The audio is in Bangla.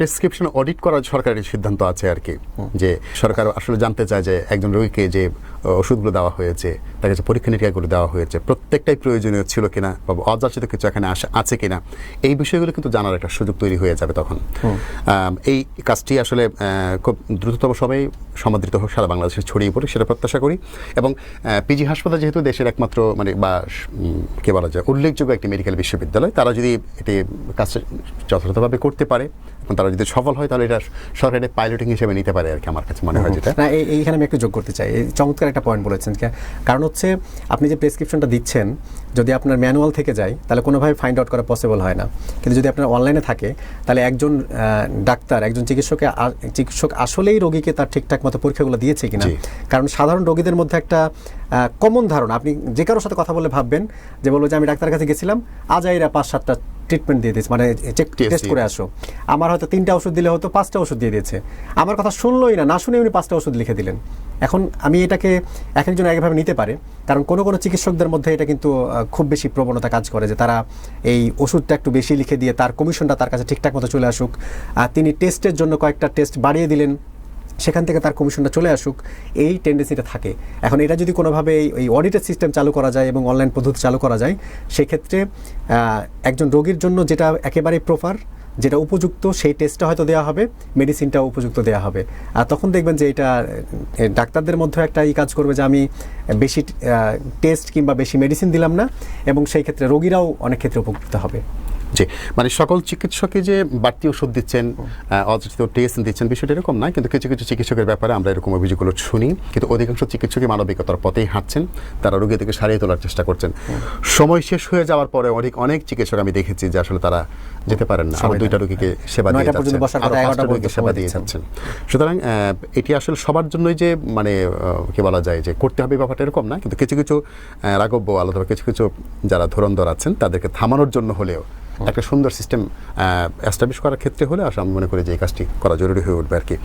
প্রেসক্রিপশন অডিট করার সরকারের সিদ্ধান্ত আছে আর কি যে সরকার আসলে জানতে চায় যে একজন রোগীকে যে ওষুধগুলো দেওয়া হয়েছে তাকে যে পরীক্ষা নিরীক্ষাগুলো দেওয়া হয়েছে প্রত্যেকটাই প্রয়োজনীয় ছিল কিনা বা অযাচিত কিছু এখানে আছে কিনা এই বিষয়গুলো কিন্তু জানার একটা সুযোগ তৈরি হয়ে যাবে তখন। এই কাজটি আসলে খুব দ্রুততম সময়ে সমাদৃত হোক সারা বাংলাদেশে ছড়িয়ে পড়ে সেটা প্রত্যাশা করি। এবং পিজি হাসপাতাল যেহেতু দেশের একমাত্র মানে বা কে বলা যায় উল্লেখযোগ্য একটি মেডিকেল বিশ্ববিদ্যালয় তারা যদি এটি কাজটা যথাযথভাবে করতে পারে এবং তারা যদি সফল হয় তাহলে এটা সরকারের পাইলটিং হিসেবে নিতে পারে আর কি আমার কাছে মনে হয় যেটা। না এই- এইখানে আমি একটু যোগ করতে চাই। এই চমৎকার একটা পয়েন্ট বলেছেন কারণ হচ্ছে আপনি যে প্রেসক্রিপশনটা দিচ্ছেন যদি আপনার ম্যানুয়াল থেকে যায় তাহলে কোনোভাবে ফাইন্ড আউট করা পসিবল হয় না। কিন্তু যদি আপনার অনলাইনে থাকে তাহলে একজন ডাক্তার একজন চিকিৎসকে আ- চিকিৎসক আসলেই রোগীকে তার ঠিকঠাক মতো পরীক্ষাগুলো দিয়েছে কিনা? কারণ সাধারণ রোগীদের মধ্যে একটা কমন ধারণা আপনি যে কারোর সাথে কথা বলে ভাববেন যে বলব যে আমি ডাক্তারের কাছে গেছিলাম আজাইরা পাঁচ সাতটা ট্রিটমেন্ট দিয়ে দিয়েছে মানে চেক টেস্ট করে আসো। আমার হয়তো তিনটা ওষুধ দিলে হয়তো পাঁচটা ওষুধ দিয়ে দিয়েছে। আমার কথা শুনলোই না না শুনে উনি পাঁচটা ওষুধ লিখে দিলেন। এখন আমি এটাকে এক একজন একভাবে নিতে পারে কারণ কোনো কোনো চিকিৎসকদের মধ্যে এটা কিন্তু খুব বেশি প্রবণতা কাজ করে যে তারা এই ওষুধটা একটু বেশি লিখে দিয়ে তার কমিশনটা তার কাছে ঠিকঠাক মতো চলে আসুক। আর তিনি টেস্টের জন্য কয়েকটা টেস্ট বাড়িয়ে দিলেন। সেখান থেকে তার কমিশনটা চলে আসুক, এই টেন্ডেন্সিটা থাকে। এখন এটা যদি কোনোভাবে এই- অডিটের সিস্টেম চালু করা যায় এবং অনলাইন পদ্ধতি চালু করা যায়, সেক্ষেত্রে একজন রোগীর জন্য যেটা একেবারে প্রপার যেটা উপযুক্ত, সেই টেস্টটা হয়তো দেওয়া হবে মেডিসিনটাও উপযুক্ত দেওয়া হবে। আর তখন দেখবেন যে এটা ডাক্তারদের মধ্যে একটা এই কাজ করবে যে আমি বেশি টেস্ট কিংবা বেশি মেডিসিন দিলাম না, এবং সেই ক্ষেত্রে রোগীরাও অনেক ক্ষেত্রে উপকৃত হবে। জি। মানে সকল চিকিৎসকই যে বাড়তি ওষুধ দিচ্ছেন আহ, অযাচিত টেস্ট দিচ্ছেন বিষয়টা এরকম নয় কিন্তু কিছু কিছু চিকিৎসকের ব্যাপারে আমরা এরকম অভিযোগগুলো শুনি। কিন্তু অধিকাংশ চিকিৎসকই মানবিকতার পথেই হাঁটছেন তারা রোগী থেকে সারিয়ে তোলার চেষ্টা করছেন। সময় শেষ হয়ে যাওয়ার পরে অনেক অনেক চিকিৎসক আমি দেখেছি যে আসলে তারা যেতে পারেন না। আরও দুইটা রোগীকে সেবা দিয়ে যাচ্ছেন সেবা দিয়ে যাচ্ছেন। সুতরাং আহ, এটি আসলে সবার জন্যই যে মানে কি বলা যায় যে করতে হবে ব্যাপারটা এরকম না কিন্তু কিছু কিছু রাগব্য আলাদা কিছু কিছু যারা ধরন্দর আছেন তাদেরকে থামানোর জন্য হলেও একটা সুন্দর সিস্টেম অ্যাস্টাবলিশ করার ক্ষেত্রে হলে আসলে আমি মনে করি যে এই কাজটি করা জরুরি হয়ে উঠবে আর কি।